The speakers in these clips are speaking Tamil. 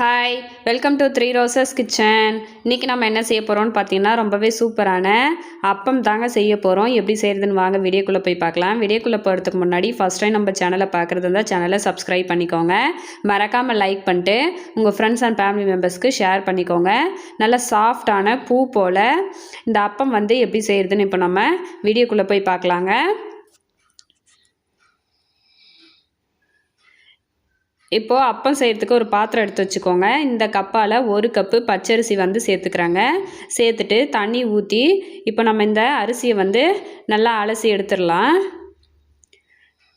Hi welcome to three roses kitchen இன்றைக்கி நம்ம என்ன செய்ய போகிறோம்னு பார்த்தீங்கன்னா ரொம்பவே சூப்பரான அப்பம் தாங்க செய்ய போகிறோம் எப்படி செய்கிறதுன்னு வாங்க வீடியோக்குள்ளே போய் பார்க்கலாம். வீடியோக்குள்ளே போகிறதுக்கு முன்னாடி ஃபஸ்ட் டைம் நம்ம சேனலை பார்க்குறது இருந்தால் சேனலை சப்ஸ்கிரைப் பண்ணிக்கோங்க. மறக்காமல் லைக் பண்ணிட்டு உங்கள் ஃப்ரெண்ட்ஸ் அண்ட் ஃபேமிலி மெம்பர்ஸ்க்கு ஷேர் பண்ணிக்கோங்க. நல்ல சாஃப்டான பூ போல் இந்த அப்பம் வந்து எப்படி செய்கிறதுன்னு இப்போ நம்ம வீடியோக்குள்ளே போய் பார்க்கலாங்க. இப்போது அப்பம் செய்கிறதுக்கு ஒரு பாத்திரம் எடுத்து வச்சுக்கோங்க. இந்த கப்பால் ஒரு கப்பு பச்சரிசி வந்து சேர்த்துக்கிறாங்க. சேர்த்துட்டு தண்ணி ஊற்றி இப்போ நம்ம இந்த அரிசியை வந்து நல்லா அலசி எடுத்துடலாம்.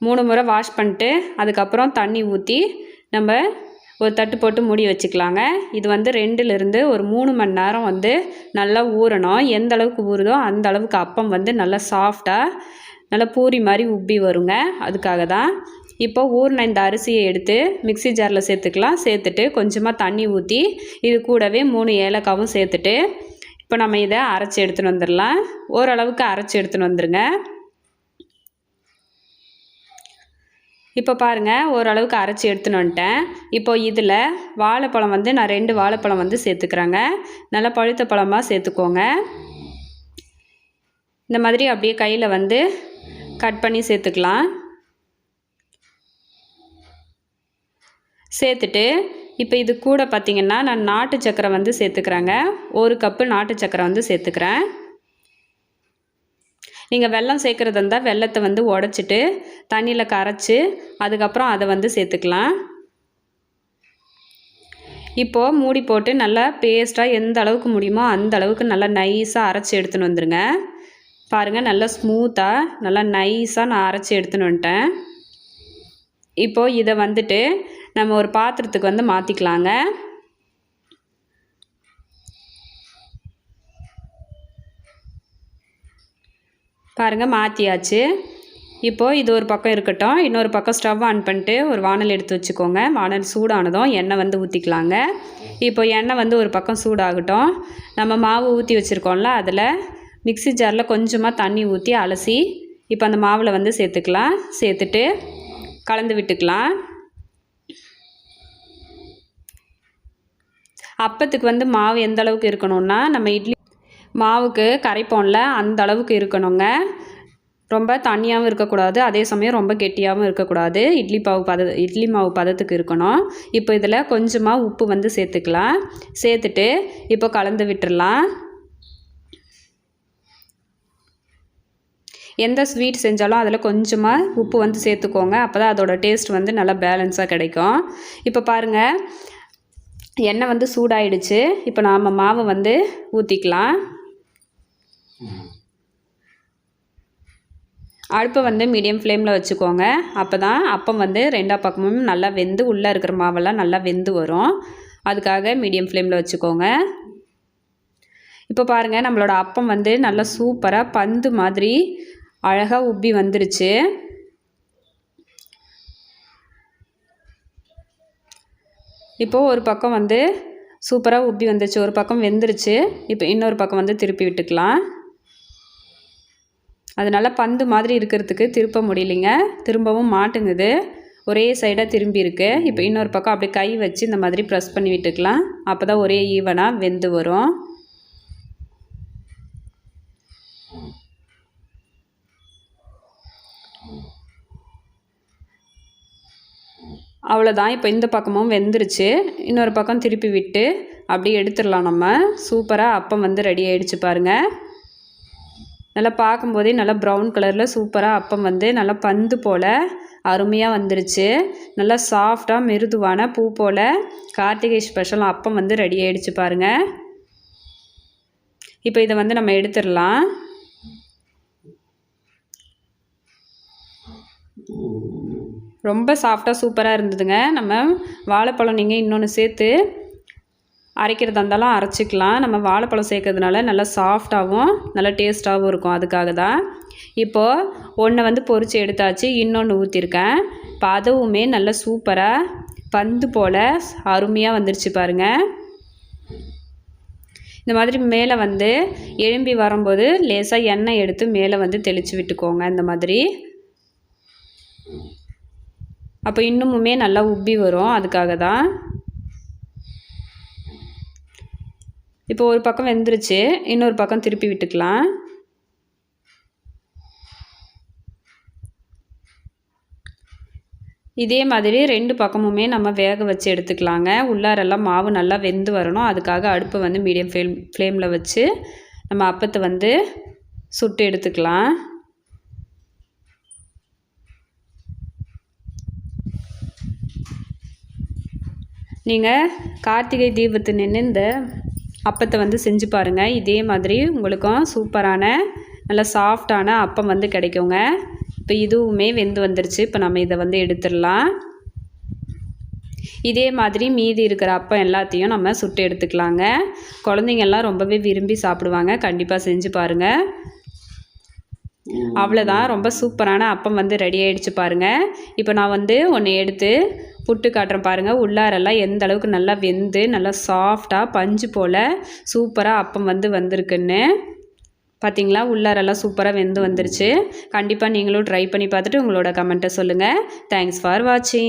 மூணு முறை வாஷ் பண்ணிட்டு அதுக்கப்புறம் தண்ணி ஊற்றி நம்ம ஒரு தட்டு போட்டு மூடி வச்சுக்கலாங்க. இது வந்து ரெண்டுலேருந்து ஒரு மூணு மணி நேரம் வந்து நல்லா ஊறணும். எந்த அளவுக்கு ஊறுதோ அந்த அளவுக்கு அப்பம் வந்து நல்லா சாஃப்டாக நல்லா பூரி மாதிரி உப்பி வருங்க. அதுக்காக தான் இப்போ ஊறின இந்த அரிசியை எடுத்து மிக்சி ஜாரில் சேர்த்துக்கலாம். சேர்த்துட்டு கொஞ்சமாக தண்ணி ஊற்றி இது கூடவே மூணு ஏலக்காவும் சேர்த்துட்டு இப்போ நம்ம இதை அரைச்சி எடுத்துன்னு வந்துடலாம். ஓரளவுக்கு அரைச்சி எடுத்துன்னு வந்துடுங்க இப்போ பாருங்கள் ஓரளவுக்கு அரைச்சி எடுத்துன்னு வந்துட்டேன். இப்போ இதில் வாழைப்பழம் வந்து நான் ரெண்டு வாழைப்பழம் வந்து சேர்த்துக்கிறேங்க. நல்லா பழுத்த பழமாக சேர்த்துக்கோங்க. இந்த மாதிரி அப்படியே கையில் வந்து கட் பண்ணி சேர்த்துக்கலாம். சேர்த்துட்டு இப்போ இது கூட பார்த்திங்கன்னா நான் நாட்டு சக்கரை வந்து சேர்த்துக்கிறேங்க. ஒரு கப்பு நாட்டு சக்கரை வந்து சேர்த்துக்கிறேன். நீங்கள் வெல்லம் சேர்க்குறது இருந்தால் வெள்ளத்தை வந்து உடச்சிட்டு தண்ணியில் கரைச்சி அதுக்கப்புறம் அதை வந்து சேர்த்துக்கலாம். இப்போது மூடி போட்டு நல்லா பேஸ்ட்டாக எந்த அளவுக்கு முடியுமோ அந்த அளவுக்கு நல்லா நைஸாக அரைச்சி எடுத்துன்னு வந்துடுங்க பாருங்கள் நல்லா ஸ்மூத்தாக நல்லா நைஸாக நான் அரைச்சி எடுத்துன்னு வந்துட்டேன். இப்போது இதை வந்துட்டு நம்ம ஒரு பாத்திரத்துக்கு வந்து மாற்றிக்கலாங்க பாருங்கள் மாற்றியாச்சு இப்போது இது ஒரு பக்கம் இருக்கட்டும். இன்னொரு பக்கம் ஸ்டவ் ஆன் பண்ணிட்டு ஒரு வானல் எடுத்து வச்சுக்கோங்க. வானல் சூடானதும் எண்ணெய் வந்து ஊற்றிக்கலாங்க இப்போ எண்ணெய் வந்து ஒரு பக்கம் சூடாகட்டும். நம்ம மாவு ஊற்றி வச்சுருக்கோம்ல அதில் மிக்சி ஜாரில் கொஞ்சமாக தண்ணி ஊற்றி அலசி இப்போ அந்த மாவில் வந்து சேர்த்துக்கலாம். சேர்த்துட்டு கலந்து விட்டுக்கலாம். அப்பத்துக்கு வந்து மாவு எந்த அளவுக்கு இருக்கணும்னா நம்ம இட்லி மாவுக்கு கரைப்போம்ல அந்த அளவுக்கு இருக்கணுங்க. ரொம்ப தண்ணியாகவும் இருக்கக்கூடாது அதே சமயம் ரொம்ப கெட்டியாகவும் இருக்கக்கூடாது. இட்லி பாவு பத இட்லி மாவு பதத்துக்கு இருக்கணும். இப்போ இதில் கொஞ்சமாக உப்பு வந்து சேர்த்துக்கலாம். சேர்த்துட்டு இப்போ கலந்து விட்டுடலாம் எந்த ஸ்வீட் செஞ்சாலும் அதில் கொஞ்சமாக உப்பு வந்து சேர்த்துக்கோங்க. அப்போ தான் அதோடய டேஸ்ட் வந்து நல்லா பேலன்ஸாக கிடைக்கும். இப்போ பாருங்கள் எண்ணெய் வந்து சூடாயிடுச்சு. இப்போ நாம் மாவை வந்து ஊற்றிக்கலாம் அடுப்பை வந்து மீடியம் ஃப்ளேமில் வச்சுக்கோங்க. அப்போ தான் அப்பம் வந்து ரெண்டா பக்கமும் நல்லா வெந்து உள்ளே இருக்கிற மாவெல்லாம் நல்லா வெந்து வரும். அதுக்காக மீடியம் ஃப்ளேமில் வச்சுக்கோங்க. இப்போ பாருங்கள் நம்மளோட அப்பம் வந்து நல்லா சூப்பராக பந்து மாதிரி அழகாக உப்பி வந்துருச்சு. இப்போது ஒரு பக்கம் வந்து சூப்பராக உப்பி வந்துச்சு ஒரு பக்கம் வெந்துருச்சு. இப்போ இன்னொரு பக்கம் வந்து திருப்பி விட்டுக்கலாம். அதனால் பந்து மாதிரி இருக்கிறதுக்கு திருப்ப முடியலைங்க. திரும்பவும் மாட்டுங்குது. ஒரே சைடாக திரும்பி இருக்கு. இப்போ இன்னொரு பக்கம் அப்படியே கை வச்சு இந்த மாதிரி ப்ரெஸ் பண்ணி விட்டுக்கலாம். அப்போ தான் ஒரே ஈவனாக வெந்து வரும். அவ்வளோதான் இப்போ இந்த பக்கமும் வெந்துருச்சு. இன்னொரு பக்கம் திருப்பி விட்டு அப்படியே எடுத்துடலாம் நம்ம. சூப்பராக அப்பம் வந்து ரெடி ஆகிடுச்சு பாருங்கள் நல்லா பார்க்கும்போதே நல்லா ப்ரௌன் கலரில் சூப்பராக அப்பம் வந்து நல்லா பந்து போல் அருமையாக வந்துருச்சு. நல்லா சாஃப்டாக மிருதுவான பூ போல் கார்த்திகை ஸ்பெஷல் அப்பம் வந்து ரெடி ஆகிடுச்சு பாருங்கள் இப்போ இதை வந்து நம்ம எடுத்துடலாம். ரொம்ப சாஃப்டாக சூப்பராக இருந்ததுங்க. நம்ம வாழைப்பழம் நீங்கள் இன்னொன்று சேர்த்து அரைக்கிறதா இருந்தாலும் அரைச்சிக்கலாம். நம்ம வாழைப்பழம் சேர்க்கறதுனால நல்லா சாஃப்டாகவும் நல்லா டேஸ்ட்டாகவும் இருக்கும். அதுக்காக தான் இப்போது ஒன்றை வந்து பொறிச்சு எடுத்தாச்சு. இன்னொன்று ஊற்றிருக்கேன் இப்போ அதுவுமே நல்லா சூப்பராக பந்து போல் அருமையாக வந்துருச்சு பாருங்கள் இந்த மாதிரி மேலே வந்து எழும்பி வரும்போது லேசாக எண்ணெய் எடுத்து மேலே வந்து தெளித்து விட்டுக்கோங்க. இந்த மாதிரி. அப்போ இன்னுமுமே நல்லா உப்பி வரும். அதுக்காக தான் இப்போ ஒரு பக்கம் வெந்துருச்சு. இன்னொரு பக்கம் திருப்பி விட்டுக்கலாம். இதே மாதிரி ரெண்டு பக்கமுமே நம்ம வேக வச்சு எடுத்துக்கலாங்க. உள்ளாரெல்லாம் மாவு நல்லா வெந்து வரணும். அதுக்காக அடுப்பை வந்து மீடியம் ஃப்ளேம் ஃப்ளேமில் வச்சு நம்ம அப்பத்தை வந்து சுட்டு எடுத்துக்கலாம். நீங்கள் கார்த்திகை தீபத்து நின்று இந்த அப்பத்தை வந்து செஞ்சு பாருங்கள் இதே மாதிரி உங்களுக்கும் சூப்பரான நல்ல சாஃப்டான அப்பம் வந்து கிடைக்குங்க. இப்போ இதுவுமே வெந்து வந்துருச்சு. இப்போ நம்ம இதை வந்து எடுத்துடலாம். இதே மாதிரி மீதி இருக்கிற அப்பம் எல்லாத்தையும் நம்ம சுட்டு எடுத்துக்கலாங்க. குழந்தைங்கள்லாம் ரொம்பவே விரும்பி சாப்பிடுவாங்க. கண்டிப்பாக செஞ்சு பாருங்கள் அவ்வளோதான் ரொம்ப சூப்பரான அப்பம் வந்து ரெடி ஆகிடுச்சு பாருங்கள் இப்போ நான் வந்து ஒன்று எடுத்து புட்டு காட்டுறேன் பாருங்கள் உள்ளாரெல்லாம் எந்த அளவுக்கு நல்லா வெந்து நல்லா சாஃப்டாக பஞ்சு போல் சூப்பராக அப்பம் வந்து வந்திருக்குன்னு. பார்த்தீங்களா உள்ளாரெல்லாம் சூப்பராக வெந்து வந்துருச்சு. கண்டிப்பாக நீங்களும் ட்ரை பண்ணி பார்த்துட்டு உங்களோட கமெண்ட்டை சொல்லுங்கள் தேங்க்ஸ் ஃபார் வாட்சிங்